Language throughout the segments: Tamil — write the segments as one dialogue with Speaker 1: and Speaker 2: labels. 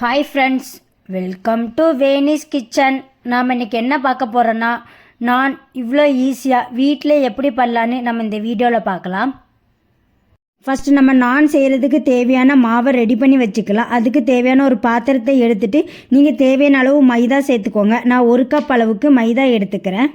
Speaker 1: ஹாய் ஃப்ரெண்ட்ஸ் வெல்கம் டு வேனிஸ் கிச்சன் நாம் இன்னைக்கு என்ன பார்க்க போகிறோன்னா நான் இவ்வளோ ஈஸியாக வீட்டில் எப்படி பண்ணலான்னு நம்ம இந்த வீடியோவில் பார்க்கலாம். ஃபஸ்ட்டு நம்ம நான் செய்கிறதுக்கு தேவையான மாவை ரெடி பண்ணி வச்சுக்கலாம். அதுக்கு தேவையான ஒரு பாத்திரத்தை எடுத்துகிட்டு நீங்கள் தேவையான அளவு மைதா சேர்த்துக்கோங்க. நான் ஒரு கப் அளவுக்கு மைதா எடுத்துக்கிறேன்.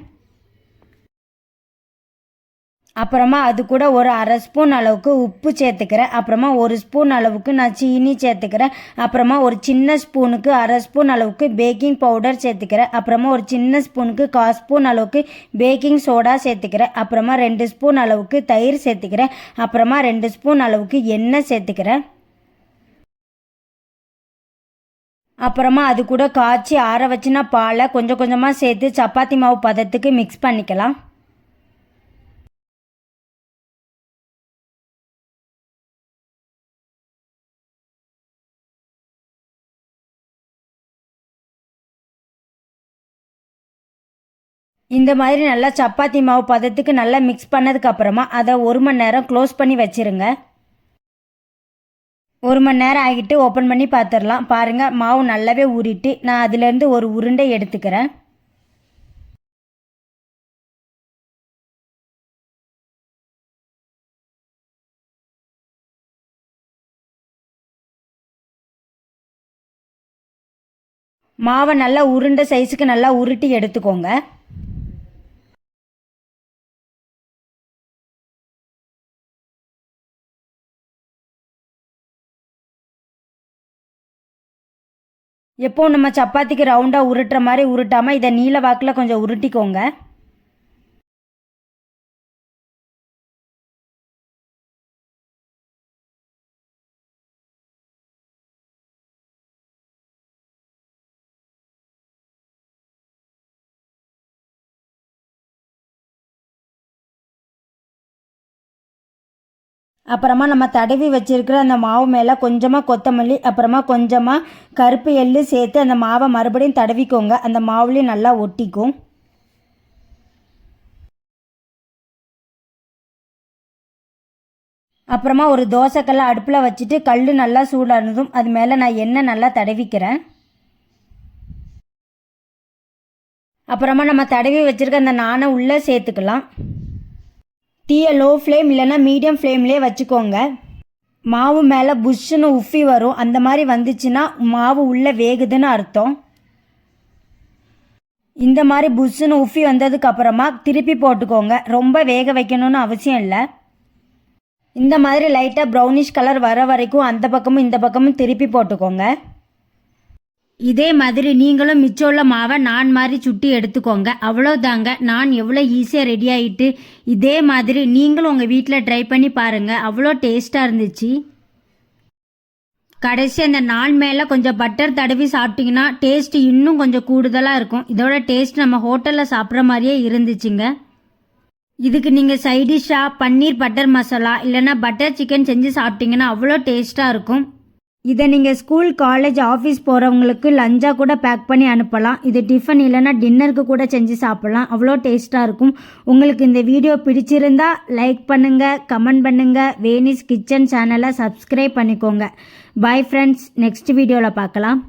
Speaker 1: அப்புறமா அது கூட ஒரு அரை ஸ்பூன் அளவுக்கு உப்பு சேர்த்துக்கிறேன். அப்புறமா ஒரு ஸ்பூன் அளவுக்கு நான் சீனி சேர்த்துக்கிறேன். அப்புறமா ஒரு சின்ன ஸ்பூனுக்கு அரை ஸ்பூன் அளவுக்கு பேக்கிங் பவுடர் சேர்த்துக்கிறேன். அப்புறமா ஒரு சின்ன ஸ்பூனுக்கு கா ஸ்பூன் அளவுக்கு பேக்கிங் சோடா சேர்த்துக்கிறேன். அப்புறமா ரெண்டு ஸ்பூன் அளவுக்கு தயிர் சேர்த்துக்கிறேன். அப்புறமா ரெண்டு ஸ்பூன் அளவுக்கு எண்ணெய் சேர்த்துக்கிறேன். அப்புறமா அது கூட காய்ச்சி ஆற வச்சுனா பாலை கொஞ்சம் கொஞ்சமாக சேர்த்து சப்பாத்தி மாவு பதத்துக்கு மிக்ஸ் பண்ணிக்கலாம். இந்த மாதிரி நல்லா சப்பாத்தி மாவு பதத்துக்கு நல்லா மிக்ஸ் பண்ணதுக்கப்புறமா அதை ஒரு மணி நேரம் க்ளோஸ் பண்ணி வச்சிருங்க. ஒரு மணி நேரம் ஆகிட்டு ஓப்பன் பண்ணி பார்த்துடலாம் பாருங்கள் மாவு நல்லாவே ஊறிட்டு நான் அதிலேருந்து ஒரு உருண்டை எடுத்துக்கிறேன். மாவை நல்லா உருண்டை சைஸுக்கு நல்லா உருட்டி எடுத்துக்கோங்க. எப்போ நம்ம சப்பாத்திக்கு ரவுண்டாக உருட்டுற மாதிரி உருட்டாமல் இதை நீல வாக்கில் கொஞ்சம் உருட்டிக்கோங்க. அப்புறமா நம்ம தடவி வச்சிருக்கிற அந்த மாவு மேலே கொஞ்சமாக கொத்தமல்லி அப்புறமா கொஞ்சமாக கருப்பு எள்ளு சேர்த்து அந்த மாவை மறுபடியும் தடவிக்கோங்க. அந்த மாவுலேயும் நல்லா ஒட்டிக்கும். அப்புறமா ஒரு தோசைக்கல்லை அடுப்பில் வச்சுட்டு கல் நல்லா சூடானதும் அது மேலே நான் எண்ணெய் நல்லா தடவிக்கிறேன். அப்புறமா நம்ம தடவி வச்சுருக்க அந்த நானை உள்ளே சேர்த்துக்கலாம். டீயை லோ ஃப்ளேம் இல்லைன்னா மீடியம் ஃப்ளேம்லேயே வச்சுக்கோங்க. மாவு மேலே புஷ்ஷுன்னு உஃபி வரும். அந்த மாதிரி வந்துச்சுன்னா மாவு உள்ளே வேகுதுன்னு அர்த்தம். இந்த மாதிரி புஷ்ஷுன்னு உஃபி வந்ததுக்கப்புறமா திருப்பி போட்டுக்கோங்க. ரொம்ப வேக வைக்கணும்னு அவசியம் இல்லை. இந்த மாதிரி லைட்டாக ப்ரௌனிஷ் கலர் வர வரைக்கும் அந்த பக்கமும் இந்த பக்கமும் திருப்பி போட்டுக்கோங்க. இதே மாதிரி நீங்களும் மிச்சம் உள்ள மாவை நான் மாதிரி சுட்டி எடுத்துக்கோங்க. அவ்வளோதாங்க. நான் எவ்வளோ ஈஸியாக ரெடி ஆகிட்டு இதே மாதிரி நீங்களும் உங்கள் வீட்டில் ட்ரை பண்ணி பாருங்கள் அவ்வளோ டேஸ்ட்டாக இருந்துச்சு. கடைசி அந்த நான் மேலே கொஞ்சம் பட்டர் தடவி சாப்பிட்டிங்கன்னா டேஸ்ட் இன்னும் கொஞ்சம் கூடுதலாக இருக்கும். இதோட டேஸ்ட் நம்ம ஹோட்டலில் சாப்பிட்ற மாதிரியே இருந்துச்சுங்க. இதுக்கு நீங்கள் சைடிஷ்ஷாக பன்னீர் பட்டர் மசாலா இல்லைன்னா பட்டர் சிக்கன் செஞ்சு சாப்பிட்டிங்கன்னா அவ்வளோ டேஸ்ட்டாக இருக்கும். இதை நீங்கள் ஸ்கூல் காலேஜ் ஆஃபீஸ் போகிறவங்களுக்கு லஞ்சாக கூட பேக் பண்ணி அனுப்பலாம். இது டிஃபன் இல்லைன்னா டின்னருக்கு கூட செஞ்சு சாப்பிட்லாம். அவ்வளோ டேஸ்ட்டாக இருக்கும். உங்களுக்கு இந்த வீடியோ பிடிச்சிருந்தா லைக் பண்ணுங்கள் கமெண்ட் பண்ணுங்கள் வேனிஸ் கிச்சன் சேனலை சப்ஸ்கிரைப் பண்ணிக்கோங்க. பாய் ஃப்ரெண்ட்ஸ் நெக்ஸ்ட் வீடியோவில் பார்க்கலாம்.